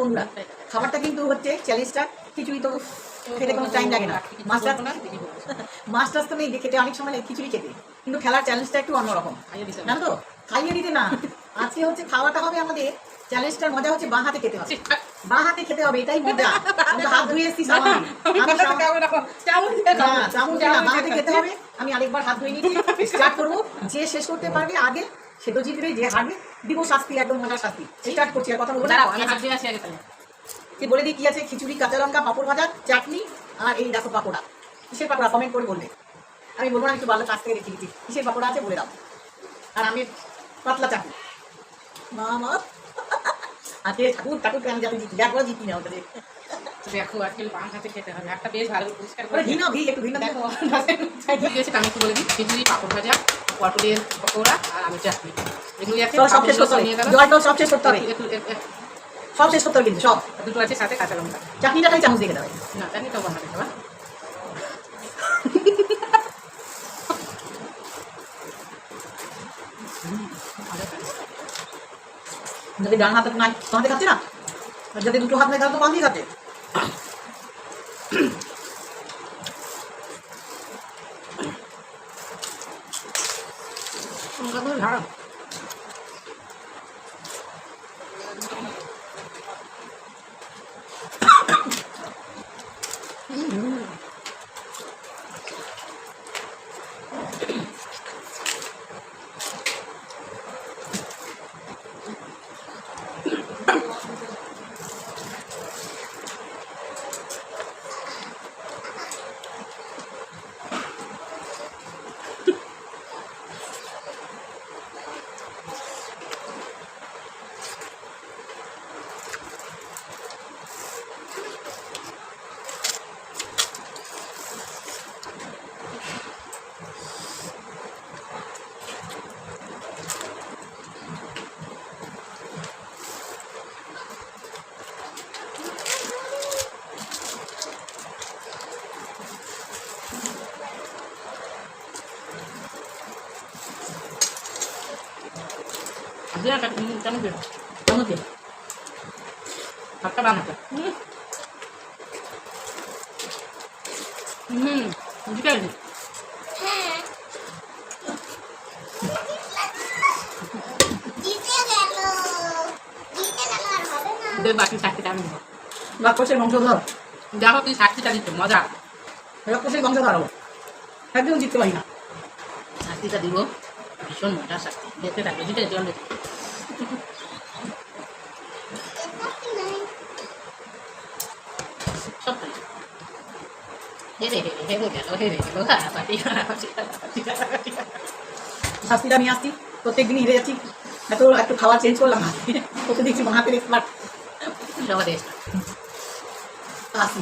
বন্ধুরা খাবারটা কিন্তু হচ্ছে চ্যালেঞ্জটা খিচুড়ি তো খেতে কোনো টাইম লাগে না। তো নেই খেতে অনেক সময় লাগে খিচুড়ি খেতে। কিন্তু খেলার চ্যালেঞ্জটা একটু অন্যরকম। জানো তো? খাইয়ে দিতে না। আজকে হচ্ছে খাওয়াটা হবে আমাদের চ্যালেঞ্জটার মজা হচ্ছে বাঁ হাতে খেতে হবে। বাঁ হাতে খেতে হবে এটাই মজা। হাত ধুয়ে এসেছি চামচ না, বাঁ হাতে খেতে হবে। আমি আরেকবার হাত ধুয়ে নিচ্ছি। স্টার্ট করব। যে শেষ করতে পারবে আগে সে তো জিতবে যে হারবে দিব শাস্তি একদম মজার শাস্তি। স্টার্ট করছি আর কথা বলব না। আমি হাত দিয়ে আসি আগে তাহলে। কি বলে দিই কি আছে? খিচুড়ি কাঁচা লঙ্কা পাঁপড় ভাজা চাটনি আর এই দেখো পাকোড়া কিসের পাকোড়া কমেন্ট করে বলবে আমি বলব না একটু ভালো কাছ থেকে রেখে দিচ্ছি কিসের পাকোড়া আছে বলে দাও। আর আমি পাতলা চাটনি। মা মা আজকে ঠাকুর ঠাকুর কেন যাবে জিতি একবার জিতি না ওদের দেখো আজকে বাঁ হাতে খেতে হবে। একটা বেশ ভালো পরিষ্কার করে ঘি ঘি একটু ঘি নাও দেখো। আমি একটু বলে দিই। খিচুড়ি পাঁপড় ভাজা পটলের পকোড়া আর আলু চাটনি এগুলি আছে সব শেষ করতে হবে। নিয়ে গেল জল টল সব শেষ করতে হবে। সব শেষ করতে হবে কিন্তু। সব দুটো আছে সাথে কাঁচা লঙ্কা। চাটনিটা খালি চামচ দিয়ে খেতে হবে। না জানি তো বানাতে যদি ডান হাতে নাই তোমাদের খাচ্ছে না? যদি দুটো হাত নাই তাহলে তো বাঁ দিয়ে খাচ্ছে। দিয়ে একটা কেন দিয়ে চামচ দিয়ে হাতটা বাম হাতে। হুম। বুঝতে ওদের বাকি চাকরিটা আমি রাক্ষসের বংশধর। দেখো তুই চাকরিটা দিচ্ছ মজা। রাক্ষসের বংশধর হব। একদম জিততে পারি না। শাস্তিটা দিব। ভীষণ মজা শাস্তি দেখতে থাকবে দিতে জল শাস্তিটা নিয়ে আসছি প্রত্যেক দিনই হেরে যাচ্ছি এত একটু খাওয়া চেঞ্জ করলাম তোকে দেখছি বাঁ হাতের এক্সপার্ট সবার আসি।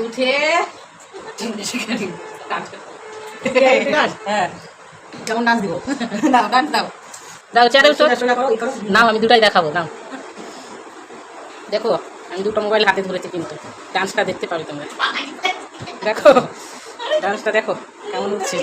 উঠে। হ্যাঁ। কেমন ডান্স দিব। দাও ডান্স দাও। দাও চেয়ারে উঠো। নাও আমি দুটাই দেখাবো নাও। দেখো আমি দুটো মোবাইল হাতে ধরেছি কিন্তু। ডান্সটা দেখতে পাবে তোমরা। দেখো ডান্সটা দেখো কেমন হচ্ছে।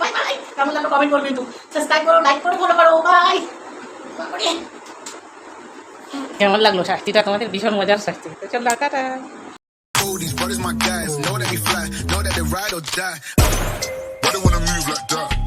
বাই। কেমন লাগল কমেন্ট করবেন কিন্তু। সাবস্ক্রাইব করো লাইক করো ফলো করো। বাই কেমন লাগল শাস্তিটা তোমাদের ভীষণ মজার শাস্তি তো চল টাটা Oh, these brothers my guys. Know that we fly. Know that they ride or die. Why they wanna move like that?